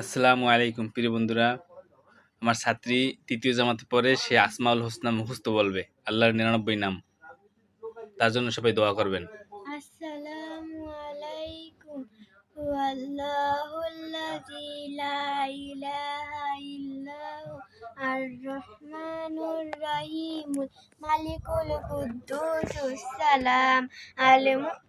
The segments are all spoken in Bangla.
আসসালামু আলাইকুম, প্রিয় বন্ধুরা। আমার ছাত্রী তৃতীয় জামাতে পরে সে আসমাউল হোসনা মুখস্থ বলবে, আল্লাহর নিরানব্বই নাম। তার জন্য সবাই দোয়া করবেন। আসসালামু আলাইকুম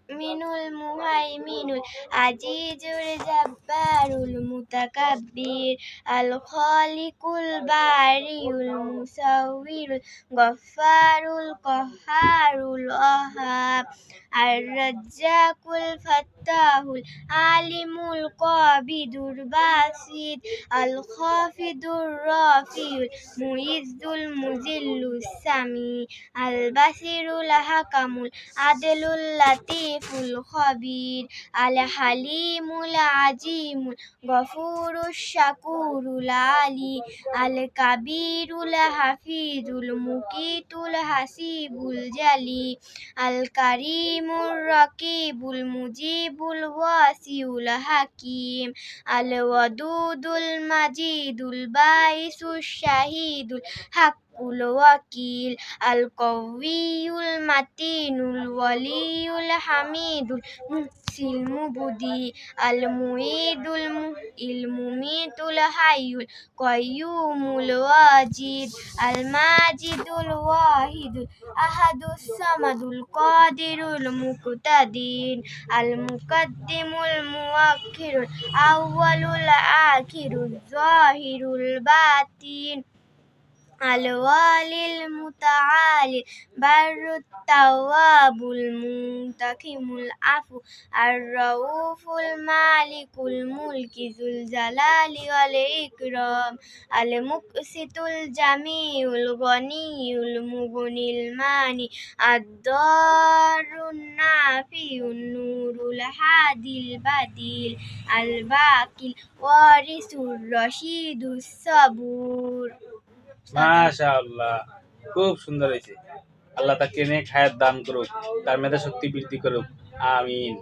মুমিনুল মুহাইমিনুল আজিজুল জাব্বারুল মুতাকাব্বির আল খালিকুল বারিউল মুসাউwirul গফফারুল কহারুল ওয়াহাব আর রাজ্জাকুল ফাত্তাহুল আলিমুল কাবিদুর বাসিদ আল খাফিদুর রাফিউল মুইজ্জুল মুজিল্লুস সামি আল বাসিরুল হাকামুল আদলুল লাতিফুল খবির আল হালিমুল আজিমুল গফুরুশ শাকুরুল আলী, আল কাবিরুল হাফিজুল মুকিতুল হাসিবুল জালি, আল কারিমুর রকিবুল মুজিবুল ওয়াসিউল হাকিম, আল ওয়াদুদুল মাজিদুল বাইসুশ শাহিদুল হাক্কুল ওয়াকিল, আল কওয়িয়ুল মাতিনুল ওয়ালিউল হামিদুল মুসিল মুবুদি, আল মুইদুল মুহিল মুমিতুল হাইউল কয়ুমুল ওয়াজিদ, আল মাজিদুল ওয়াহিদুল আহাদুস সামাদুল কাদিরুল মুকতাদিন, আল মুকদ্দিমুল মুয়াক্ষিরুল আউয়ালুল আখিরুল জাহিরুল বাতিন, আল ওয়ালিল المتعال بر التواب المنتقم العفو. الرؤوف المالك الملك ذو الجلال والإكرام. المقسط الجميع الغني المغني الماني. الدار النافي النور الهادي البديل. الباقي الوارث الرشيد الصبور. ما شاء الله. খুব সুন্দর হয়েছে। আল্লাহ তাকে নেক হায়াত দান করুক, তার মেধা শক্তি বৃদ্ধি করুক। আমিন।